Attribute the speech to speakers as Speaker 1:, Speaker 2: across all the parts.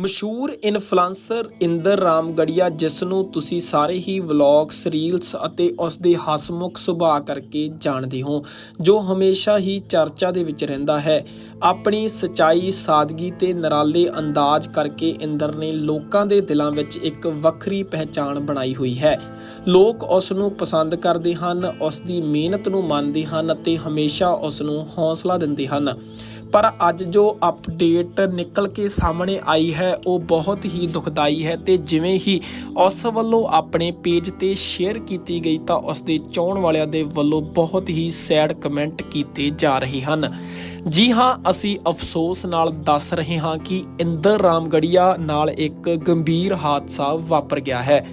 Speaker 1: ਮਸ਼ਹੂਰ ਇਨਫਲੂਐਂਸਰ ਇੰਦਰ ਰਾਮਗੜੀਆ, ਜਿਸ ਨੂੰ ਤੁਸੀਂ ਸਾਰੇ ਹੀ ਵਲੌਗਸ, ਰੀਲਸ ਅਤੇ ਉਸ ਦੇ ਹਸਮੁਖ ਸੁਭਾਅ ਕਰਕੇ ਜਾਣਦੇ ਹੋ, ਜੋ ਹਮੇਸ਼ਾ ਹੀ ਚਰਚਾ ਦੇ ਵਿੱਚ ਰਹਿੰਦਾ ਹੈ। ਆਪਣੀ ਸਚਾਈ, ਸਾਦਗੀ ਤੇ ਨਿਰਾਲੇ ਅੰਦਾਜ਼ ਕਰਕੇ ਇੰਦਰ ਨੇ ਲੋਕਾਂ ਦੇ ਦਿਲਾਂ ਵਿੱਚ ਇੱਕ ਵੱਖਰੀ ਪਹਿਚਾਣ ਬਣਾਈ ਹੋਈ ਹੈ। ਲੋਕ ਉਸ ਨੂੰ ਪਸੰਦ ਕਰਦੇ ਹਨ, ਉਸ ਦੀ ਮਿਹਨਤ ਨੂੰ ਮੰਨਦੇ ਹਨ ਅਤੇ ਹਮੇਸ਼ਾ ਉਸ ਨੂੰ ਹੌਸਲਾ ਦਿੰਦੇ ਹਨ। ਪਰ ਅੱਜ ਜੋ ਅਪਡੇਟ ਨਿਕਲ ਕੇ ਸਾਹਮਣੇ ਆਈ ਹੈ, ਉਹ ਬਹੁਤ ਹੀ ਦੁਖਦਾਈ ਹੈ ਤੇ ਜਿਵੇਂ ਹੀ ਉਸ ਵੱਲੋਂ ਆਪਣੇ ਪੇਜ ਤੇ ਸ਼ੇਅਰ ਕੀਤੀ ਗਈ ਤਾਂ ਉਸ ਦੇ ਚਾਹਣ ਵਾਲਿਆਂ ਦੇ ਵੱਲੋਂ ਬਹੁਤ ਹੀ ਸੈਡ ਕਮੈਂਟ ਕੀਤੇ ਜਾ ਰਹੇ ਹਨ। ਜੀ ਹਾਂ, ਅਸੀਂ ਅਫਸੋਸ ਨਾਲ ਦੱਸ ਰਹੇ ਹਾਂ ਕਿ ਇੰਦਰ ਰਾਮਗੜੀਆ ਨਾਲ ਇੱਕ ਗੰਭੀਰ ਹਾਦਸਾ ਵਾਪਰ ਗਿਆ ਹੈ।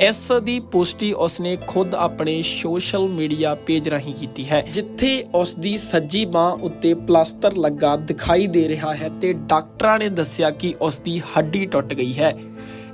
Speaker 1: ਇਸ ਦੀ ਪੁਸ਼ਟੀ ਉਸਨੇ ਖੁਦ ਆਪਣੇ ਸੋਸ਼ਲ ਮੀਡੀਆ ਪੇਜ ਰਾਹੀਂ ਕੀਤੀ ਹੈ, ਜਿੱਥੇ ਉਸ ਦੀ ਸੱਜੀ ਬਾਹ ਉੱਤੇ ਪਲਾਸਟਰ ਲੱਗਾ ਦਿਖਾਈ ਦੇ ਰਿਹਾ ਹੈ ਤੇ ਡਾਕਟਰਾਂ ਨੇ ਦੱਸਿਆ ਕਿ ਉਸ ਦੀ ਹੱਡੀ ਟੁੱਟ ਗਈ ਹੈ।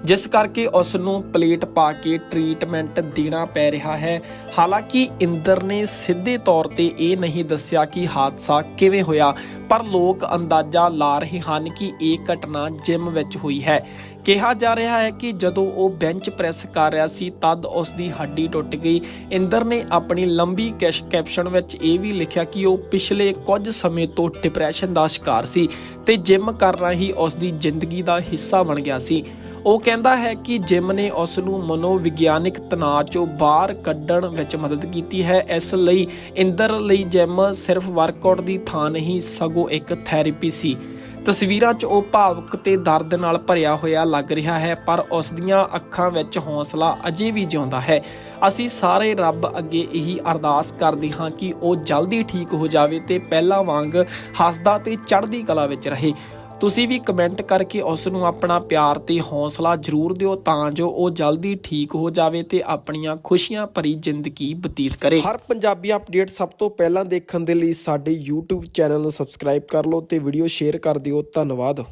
Speaker 1: ਜਿਸ ਕਰਕੇ ਉਸ ਨੂੰ ਪਲੇਟ ਪਾ ਕੇ ਟ੍ਰੀਟਮੈਂਟ ਦੇਣਾ ਪੈ ਰਿਹਾ ਹੈ। ਹਾਲਾਂਕਿ ਇੰਦਰ ਨੇ ਸਿੱਧੇ ਤੌਰ ਤੇ ਇਹ ਨਹੀਂ ਦੱਸਿਆ ਕਿ ਹਾਦਸਾ ਕਿਵੇਂ ਹੋਇਆ, ਪਰ ਲੋਕ ਅੰਦਾਜ਼ਾ ਲਾ ਰਹੇ ਹਨ ਕਿ ਇਹ ਘਟਨਾ ਜਿਮ ਵਿੱਚ ਹੋਈ ਹੈ। ਕਿਹਾ ਜਾ ਰਿਹਾ ਹੈ ਕਿ ਜਦੋਂ ਉਹ ਬੈਂਚ ਪ੍ਰੈਸ ਕਰ ਰਿਹਾ ਸੀ, ਤਦ ਉਸ ਦੀ ਹੱਡੀ ਟੁੱਟ ਗਈ। ਇੰਦਰ ਨੇ ਆਪਣੀ ਲੰਬੀ ਕੈਸ਼ ਕੈਪਸ਼ਨ ਵਿੱਚ ਇਹ ਵੀ ਲਿਖਿਆ ਕਿ ਉਹ ਪਿਛਲੇ ਕੁਝ ਸਮੇਂ ਤੋਂ ਡਿਪਰੈਸ਼ਨ ਦਾ ਸ਼ਿਕਾਰ ਸੀ ਤੇ ਜਿਮ ਕਰਨਾ ਹੀ ਉਸ ਦੀ ਜ਼ਿੰਦਗੀ ਦਾ ਹਿੱਸਾ ਬਣ ਗਿਆ ਸੀ। ਉਹ ਕਹਿੰਦਾ ਹੈ ਕਿ ਜਿਮ ਨੇ ਉਸ ਨੂੰ ਮਨੋਵਿਗਿਆਨਿਕ ਤਣਾਅ ਚੋਂ ਬਾਹਰ ਕੱਢਣ ਵਿੱਚ ਮਦਦ ਕੀਤੀ ਹੈ। ਇਸ ਲਈ ਇੰਦਰ ਲਈ ਜਿਮ ਸਿਰਫ ਵਰਕਆਊਟ ਦੀ ਥਾਂ ਨਹੀਂ, ਸਗੋਂ ਇੱਕ ਥੈਰੇਪੀ ਸੀ। ਤਸਵੀਰਾਂ 'ਚ ਉਹ ਭਾਵਕ ਤੇ ਦਰਦ ਨਾਲ ਭਰਿਆ ਹੋਇਆ ਲੱਗ ਰਿਹਾ ਹੈ, ਪਰ ਉਸ ਦੀਆਂ ਅੱਖਾਂ ਵਿੱਚ ਹੌਸਲਾ ਅਜੇ ਵੀ ਜਿਉਂਦਾ ਹੈ। ਅਸੀਂ ਸਾਰੇ ਰੱਬ ਅੱਗੇ ਇਹੀ ਅਰਦਾਸ ਕਰਦੇ ਹਾਂ ਕਿ ਉਹ ਜਲਦੀ ਠੀਕ ਹੋ ਜਾਵੇ ਤੇ ਪਹਿਲਾਂ ਵਾਂਗ ਹੱਸਦਾ ਤੇ ਚੜ੍ਹਦੀ ਕਲਾ ਵਿੱਚ ਰਹੇ। ਤੁਸੀਂ ਵੀ ਕਮੈਂਟ ਕਰਕੇ ਉਸ ਨੂੰ ਆਪਣਾ ਪਿਆਰ ਤੇ ਹੌਸਲਾ ਜ਼ਰੂਰ ਦਿਓ ਤਾਂ ਜੋ ਉਹ ਜਲਦੀ ਠੀਕ ਹੋ ਜਾਵੇ ਤੇ ਆਪਣੀਆਂ ਖੁਸ਼ੀਆਂ ਭਰੀ ਜ਼ਿੰਦਗੀ ਬਤੀਤ ਕਰੇ। ਹਰ ਪੰਜਾਬੀ ਅਪਡੇਟ ਸਭ ਤੋਂ ਪਹਿਲਾਂ ਦੇਖਣ ਦੇ ਲਈ ਸਾਡੇ YouTube ਚੈਨਲ ਨੂੰ ਸਬਸਕ੍ਰਾਈਬ ਕਰ ਲਓ ਤੇ ਵੀਡੀਓ ਸ਼ੇਅਰ ਕਰ ਦਿਓ। ਧੰਨਵਾਦ।